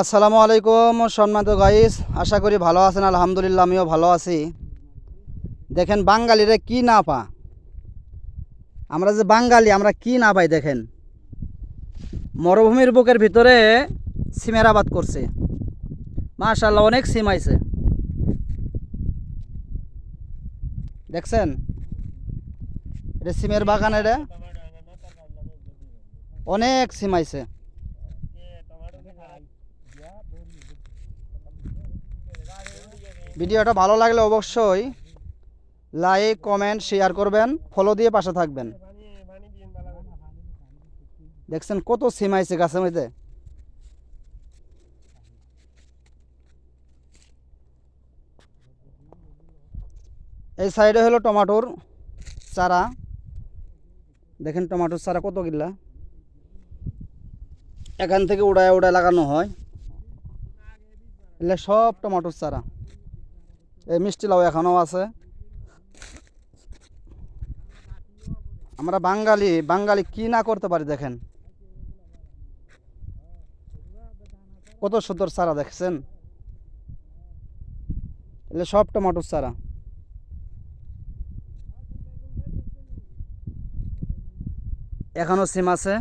আসসালামু আলাইকুম, সম্মানিত গাইস আশা করি ভালো আছেন, আলহামদুলিল্লাহ আমিও ভালো আছি। দেখেন বাঙালিরা কি না পা? আমরা যে বাঙালি, আমরা কি না পাই দেখেন। মরুভূমির বুকের ভিতরে সিমের আবাদ করছে। মাশাল্লাহ অনেক সিম আইছে। দেখছেন? এটা সিমের বাগান এটা। অনেক সিম আইছে। ভিডিওটা ভালো লাগলে অবশ্যই লাইক, কমেন্ট, শেয়ার করবেন ফলো দিয়ে পাশে থাকবেন। দেখছেন কত সিম আইছে গাছের মধ্যে? এই সাইডে হলো টমাটোর চারা। দেখেন টমাটোর চারা কত কিল্লা এখান থেকে উড়ায় উড়ায় লাগানো হয়। এগুলো সব টমাটোর চারা। এই মিষ্টি লাউ এখনও আছে। আমরা বাঙালি বাঙালি কি না করতে পারি দেখেন। কত সুন্দর চারা দেখছেন? এগুলো সব টমাটোর চারা। এখনও সিম আছে।